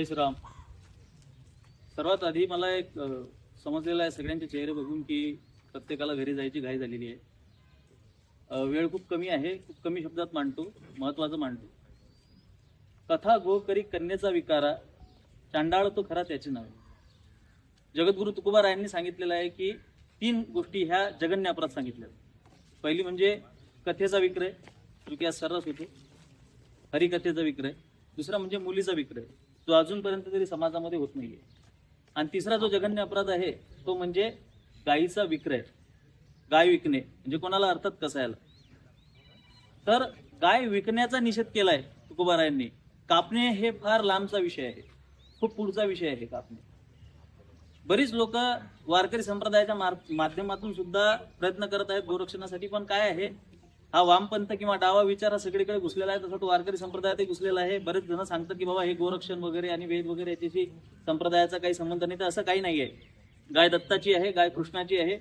जय श्रीराम सर्वात आधी मला एक समजलेलं आहे सगळ्यांचे चेहरे बघून की प्रत्येकाला घरी जायची घाई झालेली आहे. वेळ खूप कमी आहे खूप कमी शब्दात मांडतो महत्वाचं मांडतो. कथा गो करी कन्येचा विकारा चांडाळ तो खरा त्याचे नाव. जगद्गुरु तुकोबारायांनी सांगितलेलं आहे की तीन गोष्टी ह्या जगन्य अपराध सांगितल्या पहिली म्हणजे कथेचा विक्रय जो की आज सर्रास होतो. हरिकथेचा विक्रय. दुसरा म्हणजे मुलीचा विक्रय. जो अजूनपर्यंत तरी समाजामध्ये होत नाहीये. आणि तिसरा जो जघन्य अपराध आहे तो म्हणजे गायीचा विक्रय. गाय विकणे म्हणजे कोणाला अर्थात कसायला. तर गाय विकण्याचा निषेध केलाय तुकोबारायांनी. कापणे हे फार लांबचा विषय आहे. खूप पुढचा विषय आहे कापणे. बरीच लोक वारकरी संप्रदायाच्या माध्यमातून सुद्धा प्रयत्न करत आहेत गोरक्षणासाठी पण काय आहे? हा वामपंथ किंवा डावा विचार हा सगळीकडे घुसलेला आहे. तसा तो वारकरी संप्रदायातही घुसलेला आहे. बरेच जण सांगतात की बाबा हे गोरक्षण वगैरे आणि वेद वगैरे याच्याशी संप्रदायाचा काही संबंध नाही. तर असं काही नाही आहे गाय दत्ताची आहे गाय कृष्णाची आहे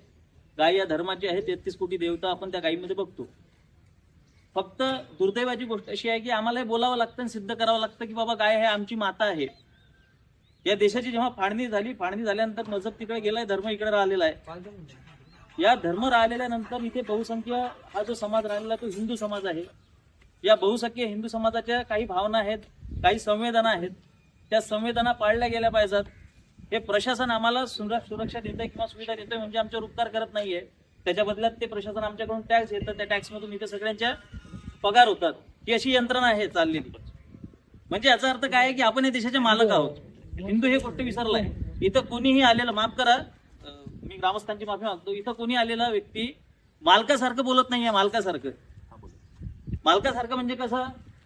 गाय या धर्माची आहे. तेहतीस कोटी देवता आपण त्या गायीमध्ये बघतो. फक्त दुर्दैवाची गोष्ट अशी आहे की आम्हाला हे बोलावं लागतं आणि सिद्ध करावं लागतं की बाबा गाय हे आमची माता आहे. या देशाची जेव्हा फाळणी झाली फाळणी झाल्यानंतर मजहब तिकडे गेलाय धर्म इकडे राहिलेला आहे. या धर्म राहिलेल्या नंतर इथे बहुसंख्य हा जो समाज राहिलेला तो हिंदू समाज आहे. या बहुसंख्य हिंदू समाजाच्या काही भावना आहेत काही संवेदना आहेत. त्या संवेदना पाळल्या गेल्या पाहिजेत. हे प्रशासन आम्हाला सुर- सुरक्षा देतंय किंवा सुविधा देतोय म्हणजे आमच्यावर उपकार करत नाहीये. त्याच्या बदल्यात ते प्रशासन आमच्याकडून टॅक्स घेतं. त्या टॅक्समधून इथे सगळ्यांच्या पगार होतात. ही अशी यंत्रणा आहे चाललेली म्हणजे याचा अर्थ काय आहे की आपण या देशाचे मालक आहोत. हिंदू हे गोष्ट विसरलाय. इथं कोणीही आलेलं माफ करा मी ग्रामस्थांची माफी मागतो. इथं कोणी आलेला व्यक्ती मालकासारखं बोलत नाहीये मालकासारखं. मालकासारखं म्हणजे कसं?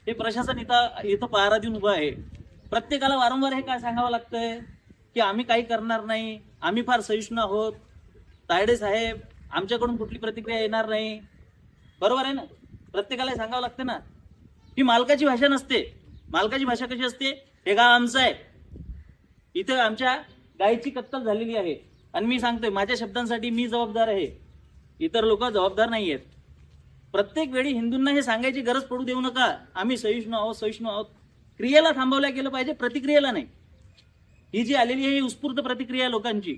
हे प्रशासन इथं इथं पहारा देऊन उभं आहे. प्रत्येकाला वारंवार हे काय सांगावं लागतंय? की आम्ही काही करणार नाही. आम्ही फार सहिष्णू आहोत. तायडे साहेब आमच्याकडून कुठली प्रतिक्रिया येणार नाही. बरोबर आहे ना? प्रत्येकाला हे सांगावं लागतं ना? ही मालकाची भाषा नसते. मालकाची भाषा कशी असते? हे गाव आमचं आहे. इथं आमच्या गायीची कत्तल झालेली आहे. आणि मी सांगतोय माझ्या शब्दांसाठी मी जबाबदार आहे. इतर लोक जबाबदार नाही आहेत प्रत्येक वेळी हिंदूंना हे सांगायची गरज पडू देऊ नका. आम्ही सहिष्णू आहोत सहिष्णू आहोत. क्रियेला थांबवल्या गेलं पाहिजे प्रतिक्रियेला नाही. ही जी आलेली आहे ही उत्स्फूर्त प्रतिक्रिया लोकांची.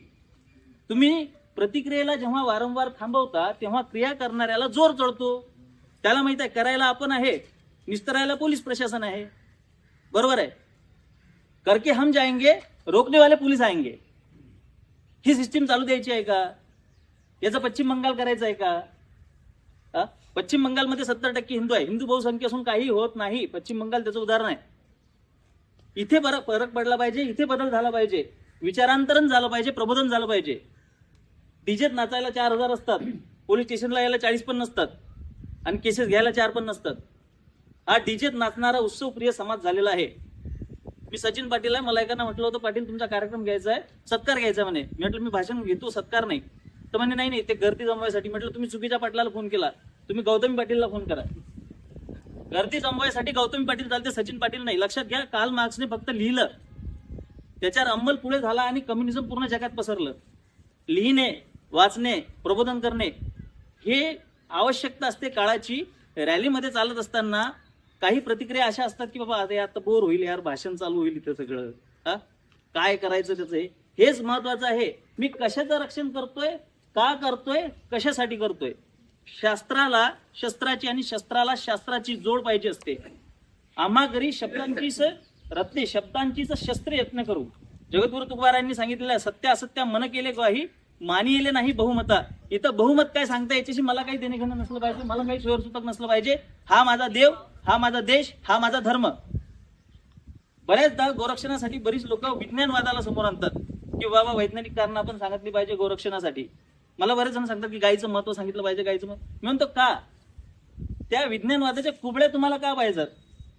तुम्ही प्रतिक्रियेला जेव्हा वारंवार थांबवता तेव्हा क्रिया करणाऱ्याला जोर चढतो. त्याला माहीत आहे करायला आपण आहे. निस्तरायला पोलीस प्रशासन आहे. बरोबर आहे. करके हम जाएंगे रोकने वाले पोलीस आएंगे. ही सिस्टीम चालू द्यायची आहे का? याचं पश्चिम बंगाल करायचं आहे का? पश्चिम बंगालमध्ये सत्तर टक्के हिंदू आहे. हिंदू बहुसंख्या असून काही होत नाही. पश्चिम बंगाल त्याचं उदाहरण आहे. इथे फरक फरक पडला पाहिजे इथे बदल झाला पाहिजे. विचारांतरण झालं पाहिजे प्रबोधन झालं पाहिजे. डीजेत नाचायला चार हजार असतात. पोलीस स्टेशनला यायला चाळीस पण नसतात. आणि केसेस घ्यायला चार पण नसतात. हा डीजेत नाचणारा उत्सवप्रिय समाज झालेला आहे. मी सचिन पाटील आहे. मला एकानं म्हटलं होतं पाटील तुमचा कार्यक्रम घ्यायचा आहे. सत्कार घ्यायचा म्हणे. मी म्हटलं मी भाषण घेतो सत्कार नाही. तर म्हणे नाही नाही ते गर्दी जमवायसाठी. म्हटलं तुम्ही चुकीच्या पाटलाला फोन केला. तुम्ही गौतमी पाटीलला फोन करा. गर्दी जमवायसाठी गौतमी पाटील चालते सचिन पाटील नाही. लक्षात घ्या काल मार्क्सने फक्त लिहिलं. त्याच्यावर अंमल पुढे झाला आणि कम्युनिझम पूर्ण जगात पसरलं. लिहिणे वाचणे प्रबोधन करणे हे आवश्यकता असते काळाची. रॅलीमध्ये चालत असताना काही प्रतिक्रिया अशा असतात की बाबा अरे आता बोर होईल यार भाषण चालू होईल इथं सगळं. हा? काय करायचं त्याचं? हेच महत्वाचं आहे. मी कशाचं रक्षण करतोय? का करतोय? कशासाठी करतोय? शास्त्राला शस्त्राची आणि शस्त्राला शास्त्राची जोड पाहिजे असते. आम्हा घरी शब्दांचीच रत्ने शब्दांचीच शस्त्र यत्न करू. जगद्गुरु तुकारायांनी सांगितलेलं सत्य असत्य मन केले ग्वाही मानिले नाही बहुमता. इथं बहुमत काय सांगता याच्याशी मला काही देणे घेणं नसलं पाहिजे मला काही स्वयंसूतक नसलं पाहिजे. हा माझा देव हा माझा देश हा माझा धर्म. बऱ्याचदा गोरक्षणासाठी बरीच लोक विज्ञानवादाला समोर आणतात. की बाबा वैज्ञानिक कारण आपण सांगितली पाहिजे गोरक्षणासाठी. मला बरेच जण सांगतात की गायीचं महत्त्व सांगितलं पाहिजे गायीचं महत्त्व. मी म्हणतो का? त्या विज्ञानवादाच्या कुबड्या तुम्हाला का पाहिजेत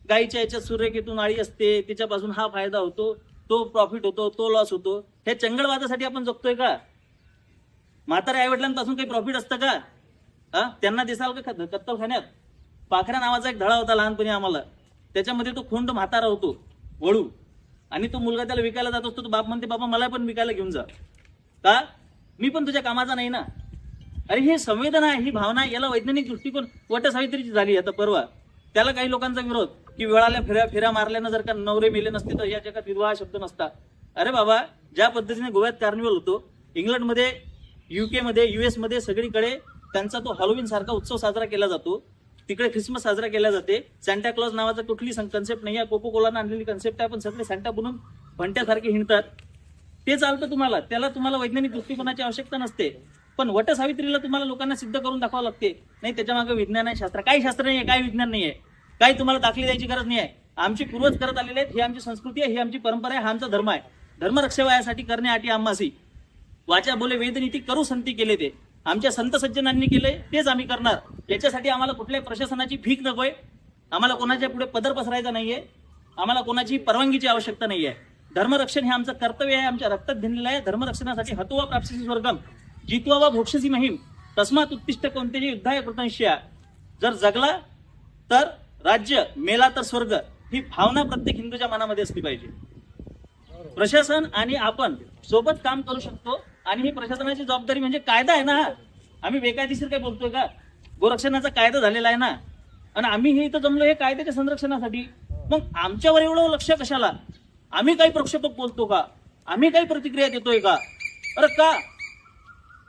गायीच्या याच्यात सूर्यकेतून आळी असते तिच्यापासून हा फायदा होतो तो प्रॉफिट होतो तो लॉस होतो. हे चंगळवादासाठी आपण जगतोय का? म्हाताऱ्या आईवडिलांपासून काही प्रॉफिट असतं का? हा त्यांना दिसाल का ख- कत्तलखान्यात पाखऱ्या नावाचा एक धडा होता लहानपणी आम्हाला. त्याच्यामध्ये तो खोंड म्हातारा होतो वळू. आणि तो मुलगा त्याला विकायला जात असतो तो बाप म्हणते बाबा मला पण विकायला घेऊन जा. का? मी पण तुझ्या कामाचा नाही ना? अरे हे संवेदना ही भावना याला वैज्ञानिक दृष्टिकोन वटसावित्रीची झाली आता परवा. त्याला काही लोकांचा विरोध की वेळाला फेऱ्या फेऱ्या मारल्यानं जर का नवरे मेले नसते तर या जगात विधवा हा शब्द नसता. अरे बाबा ज्या पद्धतीने गोव्यात कार्निवल होतो इंग्लंडमध्ये युके मध्ये युएस सगळीकडे त्यांचा तो हॉलोविन सारखा उत्सव साजरा केला जातो. तिकडे ख्रिसमस साजरा केला जाते. सॅन्टा क्लॉज नावाचा कुठली कन्सेप्ट नाही आहे. कोको कोलानं आणलेली कन्सेप्ट आहे पण सगळे सॅन्टा बनून भंट्यासारखे हिंडतात. ते चालतं तुम्हाला. त्याला तुम्हाला वैज्ञानिक दृष्टिकोनाची आवश्यकता नसते. पण वटसावित्रीला तुम्हाला लोकांना सिद्ध करून दाखवावं लागते. नाही त्याच्यामागे विज्ञान आहे शास्त्र काही शास्त्र नाही आहे काही विज्ञान नाही आहे. काही तुम्हाला दाखली द्यायची गरज नाही आहे. आमची पूर्वज करत आलेले आहेत ही आमची संस्कृती आहे ही आमची परंपरा आहे हा आमचा धर्म आहे. धर्मरक्षेवायासाठी करण्यासाठी आम्हासी. वाचा बोले वेदनीती करू संती केले ते. आमच्या संत सज्जनांनी केले तेच आम्ही करणार. याच्यासाठी आम्हाला कुठल्याही प्रशासनाची भीक नकोय आम्हाला कोणाच्या पुढे पदर पसरायचा नाहीये. आम्हाला कोणाची परवानगीची आवश्यकता नाहीये. धर्मरक्षण हे आमचं कर्तव्य आहे आमच्या रक्तात भिनलेलं आहे. धर्मरक्षणासाठी हतोवा प्राप्सी स्वर्गम. जितवा वा भोक्षसी महिम. तस्मात उत्तिष्ट कोणतेही युद्धाय कृतंश्या. जर जगला तर राज्य मेला तर स्वर्ग. ही भावना प्रत्येक हिंदूच्या मनामध्ये असली पाहिजे. प्रशासन आणि आपण सोबत काम करू शकतो. आणि ही प्रशासनाची जबाबदारी म्हणजे कायदा आहे ना आम्ही बेकायदेशीर काय बोलतोय का? गोरक्षणाचा कायदा झालेला आहे ना. आणि आम्ही हे इथं जमलो हे कायद्याच्या संरक्षणासाठी. मग आमच्यावर एवढं लक्ष कशाला? आम्ही काही प्रक्षेपक बोलतो का? आम्ही काही प्रतिक्रिया देतोय का? अरे का?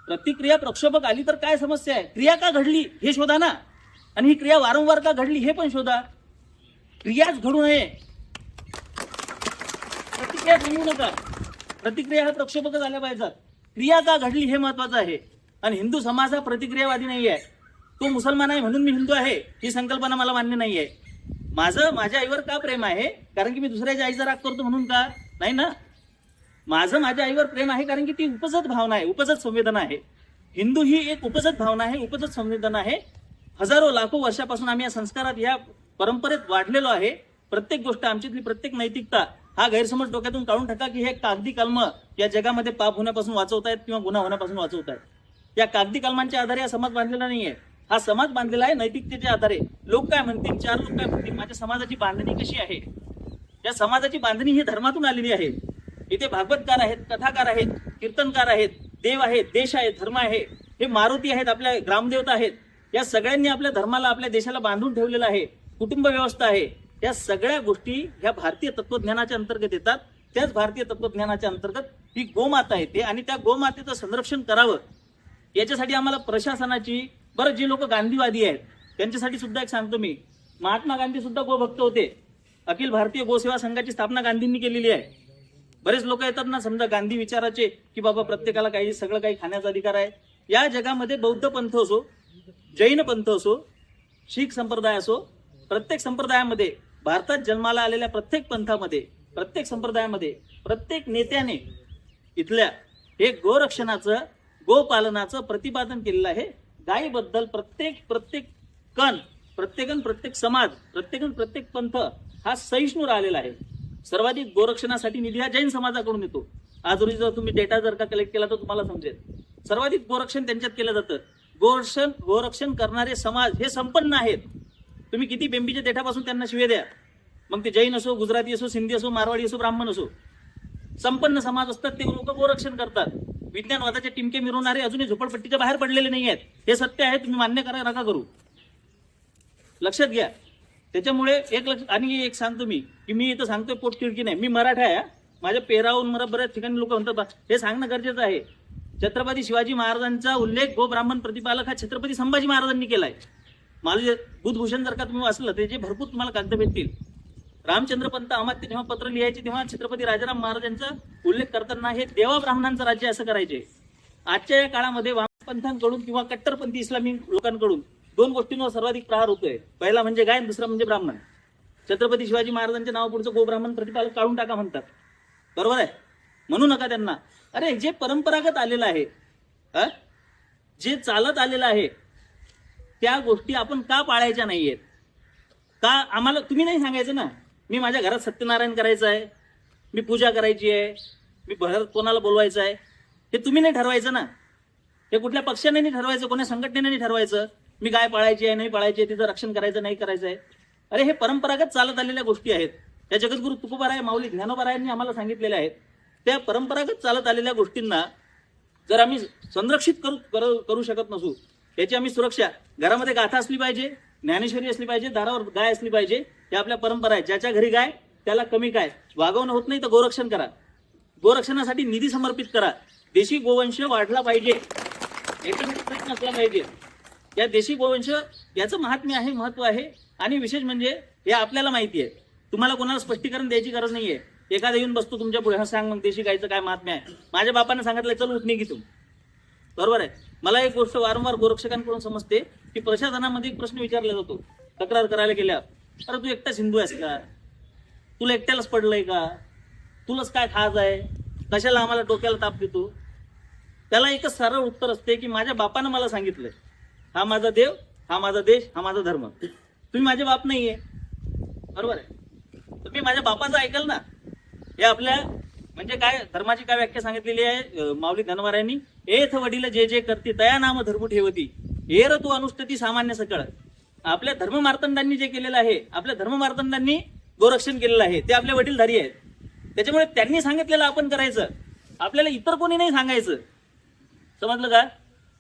प्रतिक्रिया प्रक्षोभक आली तर काय समस्या आहे? क्रिया का घडली? हे शोधा ना. आणि ही क्रिया वारंवार का घडली हे पण शोधा. क्रियाच घडू नये. प्रतिक्रिया थांबवू नका. प्रतिक्रिया ह्या प्रक्षेपक झाल्या पाहिजेत. क्रिया का घडली हे महत्वाचं आहे. आणि हिंदू समाज हा प्रतिक्रियावादी नाही आहे तो मुसलमान आहे म्हणून मी हिंदू आहे ही संकल्पना मला मान्य नाही आहे माझं माझ्या आईवर का प्रेम आहे? कारण की मी दुसऱ्याच्या आईचा राग करतो म्हणून का? नाही ना? माझं माझ्या आईवर प्रेम आहे कारण की ती उपजत भावना आहे उपजत संवेदना आहे. हिंदू ही एक उपजत भावना आहे उपजत संवेदना आहे. हजारो लाखो वर्षापासून आम्ही या संस्कारात या परंपरेत वाढलेलो आहे. प्रत्येक गोष्ट आमच्यातली प्रत्येक नैतिकता हा गैरसमज डोक्यातून काढून टाका की हे कागदी कलम या जगामध्ये पाप होण्यापासून वाचवतायत किंवा गुन्हा होण्यापासून वाचवतायत. या कागदी कलमांच्या आधारे हा समाज बांधलेला नाहीये. हा समाज बांधलेला आहे नैतिकतेच्या आधारे. लोक काय म्हणतील? चार लोक काय म्हणतील? माझ्या समाजाची बांधणी कशी आहे? या समाजाची बांधणी ही धर्मातून आलेली आहे. इथे भागवतकार आहेत कथाकार आहेत कीर्तनकार आहेत देव आहेत देश आहे धर्म आहे. हे मारुती आहेत आपल्या ग्रामदेवता आहेत. या सगळ्यांनी आपल्या धर्माला आपल्या देशाला बांधून ठेवलेलं आहे. कुटुंब व्यवस्था आहे. या सगळ्या गोष्टी ह्या भारतीय तत्वज्ञानाच्या अंतर्गत येतात. त्याच भारतीय तत्वज्ञानाच्या अंतर्गत ही गोमाता येते आणि त्या गोमातेचं संरक्षण करावं. याच्यासाठी आम्हाला प्रशासनाची बरं जी लोक गांधीवादी आहेत त्यांच्यासाठी सुद्धा एक सांगतो मी. महात्मा गांधी सुद्धा गोभक्त होते. अखिल भारतीय गोसेवा संघाची स्थापना गांधींनी केलेली आहे. बरेच लोक येतात ना समजा गांधी विचाराचे की बाबा प्रत्येकाला काही सगळं काही खाण्याचा अधिकार आहे. या जगामध्ये बौद्ध पंथ असो जैन पंथ असो शीख संप्रदाय असो प्रत्येक संप्रदायामध्ये भारतात जन्माला आलेल्या प्रत्येक पंथामध्ये प्रत्येक संप्रदायामध्ये प्रत्येक नेत्याने इथल्या हे गोरक्षणाचं गोपालनाचं प्रतिपादन केलेलं आहे. गायीबद्दल प्रत्येक प्रत्येक कण प्रत्येकन प्रत्येक समाज प्रत्येकन प्रत्येक पंथ हा सहिष्णू राहिलेला आहे. सर्वाधिक गोरक्षणासाठी निधी हा जैन समाजाकडून येतो. आज रोजी जर तुम्ही डेटा जर का कलेक्ट केला तर तुम्हाला समजेल. सर्वाधिक गोरक्षण त्यांच्यात केलं जातं. गोरक्षण गोरक्षण करणारे समाज हे संपन्न आहेत. तुम्ही किती बेंबीच्या देठापासून त्यांना शिवे द्या. मग ते जैन असो गुजराती असो सिंधी असो मारवाडी असो ब्राह्मण असो संपन्न समाज असतात ते लोक गोरक्षण करतात. विज्ञानवादाचे टिमके मिरवणारे अजूनही झोपडपट्टीच्या बाहेर पडलेले नाही आहेत. हे सत्य आहे तुम्ही मान्य करा नका करू. लक्षात घ्या. त्याच्यामुळे एक लक्ष आणि एक सांगतो मी की मी इथं सांगतोय पोट खिडकी नाही. मी मराठा आहे माझ्या पेरावून मला बऱ्याच ठिकाणी लोक म्हणतात हे सांगणं गरजेचं आहे. छत्रपती शिवाजी महाराजांचा उल्लेख गो ब्राह्मण प्रतिपालक हा छत्रपती संभाजी महाराजांनी केलाय. माझं जे बुधभूषण जर का तुम्ही वाचलं त्याचे जे भरपूर तुम्हाला कागद भेटतील. रामचंद्र पंत अमात्य जेव्हा पत्र लिहायचे तेव्हा छत्रपती राजाराम महाराजांचा उल्लेख करताना हे देवा ब्राह्मणांचं राज्य असं करायचे. आजच्या या काळामध्ये वामपंथांकडून किंवा कट्टरपंथी इस्लामी लोकांकडून दोन गोष्टींवर सर्वाधिक प्रहार होतोय. पहिला म्हणजे गाय दुसरा म्हणजे ब्राह्मण. छत्रपती शिवाजी महाराजांच्या नावा पुढचं गोब्राह्मण प्रतिपालक काढून टाका म्हणतात. बरोबर आहे? म्हणू नका त्यांना. अरे जे परंपरागत आलेलं आहे जे चालत आलेलं आहे त्या गोष्टी आपण का पाळायच्या नाहीयेत? का आम्हाला तुम्ही नाही सांगायचं ना? मी माझ्या घरात सत्यनारायण करायचं आहे. मी पूजा करायची आहे. मी घरात कोणाला बोलवायचं आहे? हे तुम्ही नाही ठरवायचं ना. हे कुठल्या पक्षाने नाही ठरवायचं कोणत्या संघटनेने नाही ठरवायचं. मी गाय पाळायची आहे नाही पाळायची आहे तिचं रक्षण करायचं नाही करायचं आहे. अरे हे परंपरागत चालत आलेल्या गोष्टी आहेत. त्या जगद्गुरु तुकोबाराय माऊली ज्ञानोबारायांनी आम्हाला सांगितलेल्या आहेत. त्या परंपरागत चालत आलेल्या गोष्टींना जर आम्ही संरक्षित करू करू करू शकत नसू त्याची आम्ही सुरक्षा घरामध्ये गाथा असली पाहिजे. ज्ञानेश्वरी असली पाहिजे दारावर गाय असली पाहिजे हे आपल्या परंपरा आहे ज्याच्या घरी गाय त्याला कमी काय? वागवणं होत नाही तर गोरक्षण करा. गोरक्षणासाठी निधी समर्पित करा. देशी गोवंश वाढला पाहिजे. याच्यासाठी प्रयत्न असला पाहिजे. या देशी गोवंश याचं महात्म्य आहे महत्त्व आहे. आणि विशेष म्हणजे हे आपल्याला माहिती आहे. तुम्हाला कोणाला स्पष्टीकरण द्यायची गरज नाहीये. एखादा येऊन बसतो तुमच्यापुढे हा सांग मग देशी गायचं काय महात्म्य आहे. माझ्या बापाने सांगितलं चल उठणी की तू बरोबर आहे? मला एक गोष्ट वारंवार गोरक्षकांकडून समजते की प्रशासनामध्ये एक प्रश्न विचारला जातो तक्रार करायला गेल्या अरे तू एकटाच हिंदू आहेस का? तुला एकट्यालाच पडलंय का? तुलाच काय खाज आहे? कशाला आम्हाला डोक्याला ताप देतो? त्याला एकच सरळ उत्तर असते की माझ्या बापानं मला सांगितलंय हा माझा देव हा माझा देश हा माझा धर्म. तुम्ही माझे बाप नाहीये. बरोबर आहे? तर मी माझ्या बापाचं ऐकल ना? हे आपल्या म्हणजे काय धर्माची काय व्याख्या सांगितलेली आहे माऊली धनवारांनी एथ वडील जे जे करते तया नाम धर्म ठेवती. एर तू अनुष्ठती सामान्य सकळ. आपल्या धर्म मार्तंडांनी जे केलेलं आहे आपल्या धर्म मार्तंडांनी गोरक्षण केलेलं आहे ते आपले वडीलधारी आहेत. त्याच्यामुळे त्यांनी सांगितलेलं आपण करायचं. आपल्याला इतर कोणी नाही सांगायचं. समजलं का?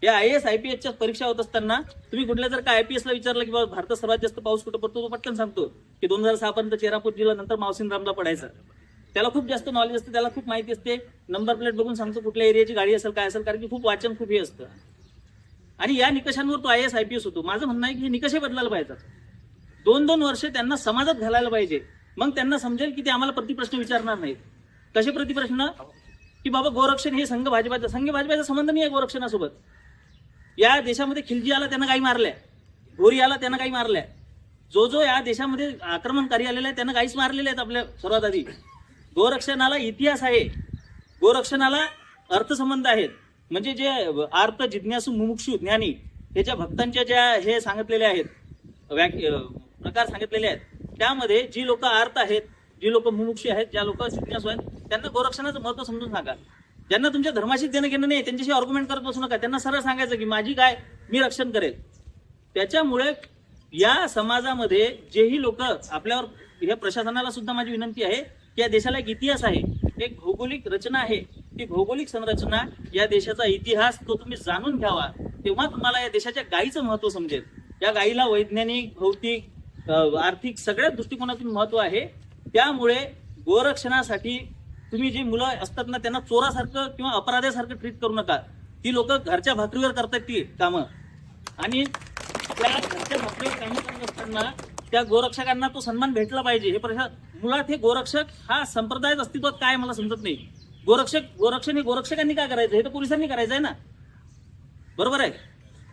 या आय एस आय पी एसच्या परीक्षा होत असताना तुम्ही कुठल्या जर का आय पी एसला विचारलं की बाबा भारतात सर्वात जास्त पाऊस कुठं पडतो तो पटकन सांगतो की दोन हजार सहा पर्यंत चेरापूर जिल्हा नंतर मावसिन रामला पडायचा. त्याला खूप जास्त नॉलेज असते त्याला खूप माहिती असते. नंबर प्लेट बघून सांगतो कुठल्या एरियाची गाडी असेल काय असेल कारण की खूप वाचन खूप हे असतं. आणि या निकषांवर तो I S I P S होतो. माझं म्हणणं आहे की हे निकषे बदलायला पाहिजे दोन दोन वर्ष त्यांना समाजात घालायला पाहिजे. मग त्यांना समजेल की ते आम्हाला प्रतिप्रश्न विचारणार नाहीत. कसे प्रतिप्रश्न? की बाबा गोरक्षण हे संघ भाजपाचा संघ भाजपाचा संबंध नाही आहे गोरक्षणासोबत. या देशामध्ये खिलजी आला त्यांना काही मारल्या. गोरी आला त्यांना काही मारल्या. जो जो या देशामध्ये आक्रमणकारी आलेला आहे त्यांना काहीच मारलेले आहेत आपल्या सर्वात आधी. गोरक्षणाला इतिहास आहे. गोरक्षणाला अर्थसंबंध आहेत. म्हणजे जे आर्त जिज्ञासू मुमुक्षू ज्ञानी हे ज्या भक्तांच्या ज्या हे सांगितलेले आहेत व्याक- प्रकार सांगितलेले आहेत त्यामध्ये जी लोक आर्त आहेत जी लोक मुमुक्षी आहेत ज्या लोक जिज्ञासू आहेत त्यांना गोरक्षणाचं महत्त्व समजून सांगा. ज्यांना तुमच्या धर्माशी देणं घेणं नाही त्यांच्याशी ऑर्ग्युमेंट करत बसू नका. त्यांना सरळ सांगायचं की माझी काय मी रक्षण करेल. त्याच्यामुळे या समाजामध्ये जेही लोक आपल्यावर या प्रशासनाला सुद्धा माझी विनंती आहे या देशाला एक इतिहास आहे. एक भौगोलिक रचना आहे. ती भौगोलिक संरचना या देशाचा इतिहास तो तुम्ही जाणून घ्यावा. तेव्हा तुम्हाला या देशाच्या गायीचं महत्त्व समजेल. या गायीला वैज्ञानिक भौतिक आर्थिक सगळ्या दृष्टिकोनातून महत्त्व आहे. त्यामुळे गोरक्षणासाठी तुम्ही जी मुलं असतात ना त्यांना चोरासारखं किंवा अपराध्यासारखं ट्रीट करू नका. ती लोक घरच्या भाकरीवर करतात ती कामं. आणि त्या घरच्या भाकरीवर कामं करत असताना त्या गोरक्षकांना तो सन्मान भेटला पाहिजे. हे प्रशा मुळात हे गोरक्षक हा संप्रदायच अस्तित्वात काय मला समजत नाही. गोरक्षक गोरक्षण हे गोरक्षकांनी काय करायचं? हे तर पोलिसांनी करायचं आहे ना. बरोबर आहे?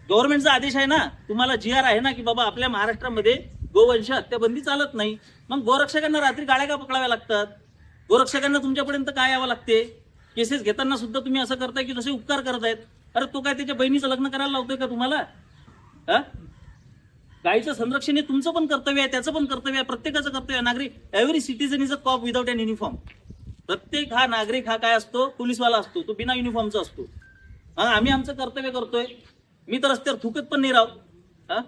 गव्हर्नमेंटचा आदेश आहे ना तुम्हाला जी आर आहे ना की बाबा आपल्या महाराष्ट्रामध्ये गोवंश हत्याबंदी चालत नाही. मग गोरक्षकांना रात्री गाड्या का पकडाव्या लागतात? गोरक्षकांना तुमच्यापर्यंत काय यावं लागते? केसेस घेताना सुद्धा तुम्ही असं करताय की जसे उपकार करतायत अरे तो काय त्याच्या बहिणीचं लग्न करायला लावतोय का तुम्हाला? हा गायीचं संरक्षण हे तुमचं पण कर्तव्य आहे त्याचं पण कर्तव्य आहे प्रत्येकाचं कर्तव्य आहे. नागरिक every citizen is a cop without an uniform प्रत्येक हा नागरिक हा काय असतो? पोलीसवाला असतो तो बिना युनिफॉर्मचा असतो. हा आम्ही आमचं कर्तव्य करतोय. मी तर रस्त्यावर थुकत पण नाही राव. हा?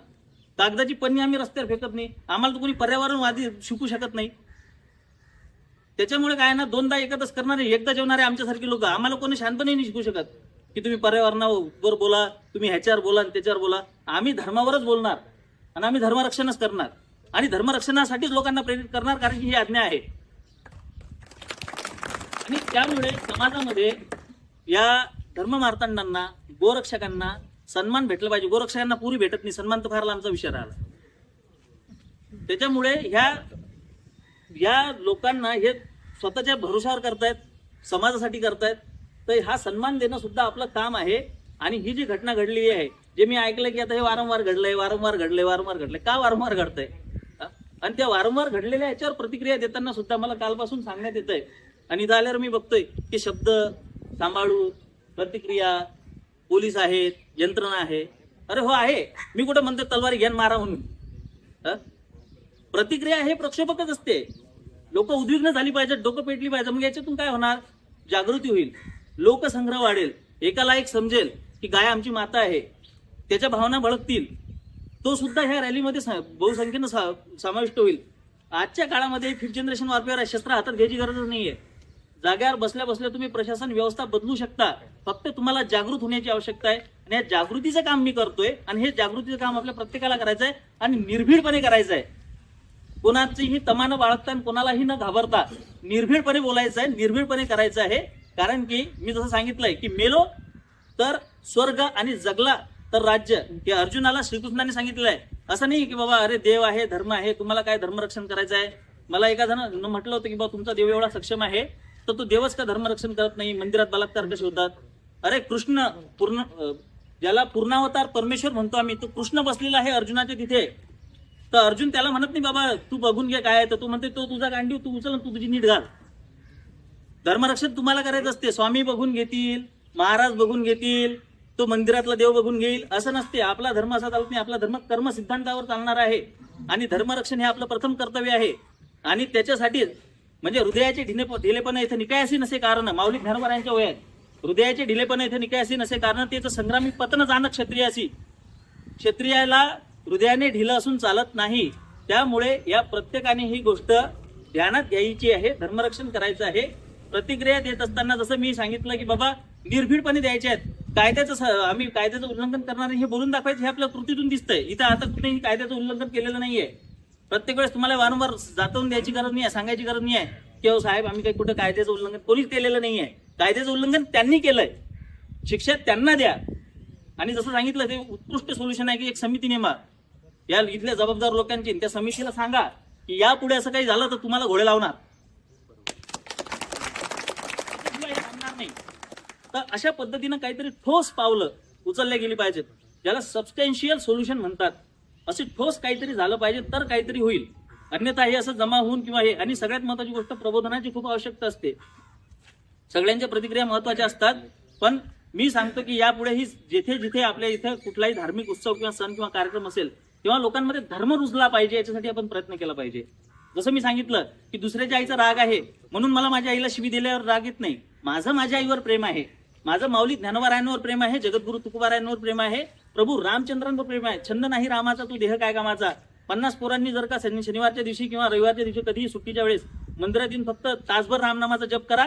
कागदाची पन्नी आम्ही रस्त्यावर फेकत नाही. आम्हाला तर कोणी पर्यावरणवादी शिकू शकत नाही. त्याच्यामुळे काय ना दोनदा एकदाच करणारे एकदा जेवणारे आमच्यासारखे लोक आम्हाला कोणी शानपणे नाही शिकू शकत. की तुम्ही पर्यावरणावर बोला तुम्ही ह्याच्यावर बोला आणि त्याच्यावर बोला. आम्ही धर्मावरच बोलणार. आणि आम्ही धर्मरक्षणच करणार. आणि धर्मरक्षणासाठीच लोकांना प्रेरित करणार कारण की ही आज्ञा आहे. आणि त्यामुळे समाजामध्ये या धर्ममार्तंडांना गोरक्षकांना सन्मान भेटला पाहिजे. गोरक्षकांना पुरी भेटत नाही. सन्मान तर फार लांबचा विषय राहिला. त्याच्यामुळे ह्या या लोकांना हे स्वतःच्या भरोशावर करतायत समाजासाठी करतायत तर हा सन्मान देणं सुद्धा आपलं काम आहे. आणि ही जी घटना घडलेली आहे जे मी ऐकलं की आता हे वारंवार घडलंय वारंवार घडलंय वारंवार घडलंय. का वारंवार घडतंय? आणि त्या वारंवार घडलेल्या याच्यावर प्रतिक्रिया देताना सुद्धा मला कालपासून सांगण्यात येत आहे आणि इथं आल्यावर मी बघतोय की शब्द सांभाळू प्रतिक्रिया पोलीस आहेत यंत्रणा आहे. अरे हो आहे. मी कुठं म्हणतोय तलवारी घ्यान मारा म्हणून? प्रतिक्रिया हे प्रक्षोभकच असते. लोक उद्विग्न झाली पाहिजेत डोकं पेटली पाहिजे मग याच्यातून काय होणार? जागृती होईल. लोकसंग्रह वाढेल. एकाला एक समजेल की गाय आमची माता आहे. त्याच्या भावना भडकतील तो सुद्धा ह्या रॅलीमध्ये सा- बहुसंख्येनं सा- समाविष्ट होईल. आजच्या काळामध्ये फिफ्थ जनरेशन वॉरफेअर शस्त्र हातात घ्यायची गरजच नाहीये. जाग्यावर बसल्या बसल्या तुम्ही प्रशासन व्यवस्था बदलू शकता. फक्त तुम्हाला जागृत होण्याची आवश्यकता आहे. आणि या जागृतीचं काम मी करतोय आणि हे जागृतीचं काम आपल्या प्रत्येकाला करायचं आहे आणि निर्भीडपणे करायचं आहे कोणाचीही तमानं बाळगता आणि कोणालाही न घाबरता निर्भीडपणे बोलायचं आहे निर्भीडपणे करायचं आहे कारण की मी जसं सांगितलंय की मेलो तर स्वर्ग आणि जगला तर राज्य हे अर्जुनाला श्रीकृष्णाने सांगितलंय. आहे असं नाही की बाबा अरे देव आहे धर्म आहे तुम्हाला काय धर्मरक्षण करायचं आहे? मला एका जण म्हटलं होतं की बाबा तुमचा देव एवढा सक्षम आहे तर तो देवच का धर्मरक्षण करत नाही? मंदिरात बलात्कार कसे होतात? अरे कृष्ण पूर्ण ज्याला पूर्णावतार परमेश्वर म्हणतो आम्ही तो कृष्ण बसलेला आहे अर्जुनाच्या तिथे. तर अर्जुन त्याला म्हणत नाही बाबा तू बघून घे काय तर तू म्हणते तो तुझा गांडीव तू उचल तू तुझी नीट घाल. धर्मरक्षण तुम्हाला करायचं असते. स्वामी बघून घेतील महाराज बघून घेतील तो मंदिरातला देव बघून घेईल. असं नसते. आपला धर्म असा चालत नाही. आपला धर्म कर्म सिद्धांतावर चालणार आहे. आणि धर्मरक्षण हे आपलं प्रथम कर्तव्य आहे. आणि त्याच्यासाठी म्हणजे हृदयाचे ढिले ढिलेपणा इथे निकायसी नसे कारण. माऊली ज्ञानवरांच्या वयात. हृदयाचे ढिलेपणा इथे निकायसी नसे कारण. त्याचं संग्रामी पतन जाणं क्षत्रियाशी क्षत्रियाला हृदयाने ढिलं असून चालत नाही. त्यामुळे या प्रत्येकाने ही गोष्ट ध्यानात घ्यायची आहे. धर्मरक्षण करायचं आहे. प्रतिक्रिया देत असताना जसं मी सांगितलं की बाबा निर्भीडपणे द्यायचे आहेत. कायद्याचं आम्ही कायद्याचं उल्लंघन करणार हे बोलून दाखवायचं हे आपल्या कृतीतून दिसतंय. इथं आता कुठेही कायद्याचं उल्लंघन केलेलं नाहीये. प्रत्येक वेळेस तुम्हाला वारंवार जातवून द्यायची गरज नाही आहे सांगायची गरज नाही आहे की हो साहेब आम्ही काही कुठं कायद्याचं उल्लंघन कोणीच केलेलं नाही आहे कायद्याचं उल्लंघन त्यांनी केलंय. शिक्षा त्यांना द्या. आणि जसं सांगितलं ते उत्कृष्ट सोल्युशन आहे की एक समिती नेमा. या इथल्या जबाबदार लोकांची त्या समितीला सांगा की यापुढे असं काही झालं तर तुम्हाला घोडे लावणार शिवाय हे थांबणार नाही तर अशा पद्धतीनं काहीतरी ठोस पावलं उचलल्या गेली पाहिजेत ज्याला सबस्टॅन्शियल सोल्युशन म्हणतात. असे ठोस काहीतरी झालं पाहिजे तर काहीतरी होईल. अन्यथा हे असं जमा होऊन किंवा हे आणि सगळ्यात महत्वाची गोष्ट प्रबोधनाची खूप आवश्यकता असते. सगळ्यांच्या प्रतिक्रिया महत्त्वाच्या असतात पण मी सांगतो की यापुढेही जिथे जिथे आपल्या इथे कुठलाही धार्मिक उत्सव किंवा सण किंवा कार्यक्रम असेल तेव्हा लोकांमध्ये धर्म रुजला पाहिजे याच्यासाठी आपण प्रयत्न केला पाहिजे. जसं मी सांगितलं की दुसऱ्याच्या आईचा राग आहे म्हणून मला माझ्या आईला शिवी दिल्यावर राग येत नाही. माझं माझ्या आईवर प्रेम आहे. माझं माऊली ज्ञानवारायांवर प्रेम आहे जगद्गुरु तुकोबारायांवर प्रेम आहे प्रभू रामचंद्रांवर प्रेम आहे. छंद नाही रामाचा तू देह काय कामाचा? पन्नास पोरांनी जर का शनि- शनिवारच्या दिवशी किंवा रविवारच्या दिवशी कधीही सुट्टीच्या वेळेस मंदिरात येऊन फक्त तासभर रामनामाचा जप करा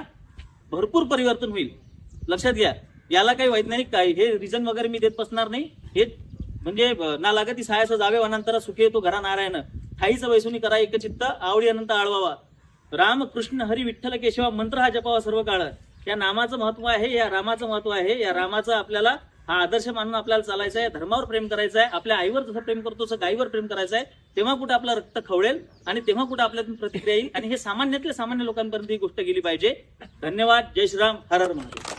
भरपूर परिवर्तन होईल. लक्षात घ्या. याला काही वैज्ञानिक काय हे रिझन वगैरे मी देत बसणार नाही. हे म्हणजे ना ना लागती सायास जावे वनंतर सुखी तो घरा नारायण. ठाईच वैसुनी करा एकचित्त आवडी अनंत आळवावा. राम कृष्ण हरी विठ्ठल केशवा मंत्र हा जपावा सर्व काळ या नामाचं महत्त्व आहे या रामाचं महत्त्व आहे या रामाचं आपल्याला हा आदर्श मानून आपल्याला चालायचं आहे धर्मावर प्रेम करायचं आहे आपल्या आईवर जसं प्रेम करतो तसं गाईवर प्रेम करायचं आहे तेव्हा कुठं आपलं रक्त खवळेल आणि तेव्हा कुठं आपल्यातून प्रतिक्रिया येईल. आणि हे सामान्यातल्या सामान्य लोकांपर्यंत ही गोष्ट गेली पाहिजे. धन्यवाद. जय श्रीराम. हर हर महादेव.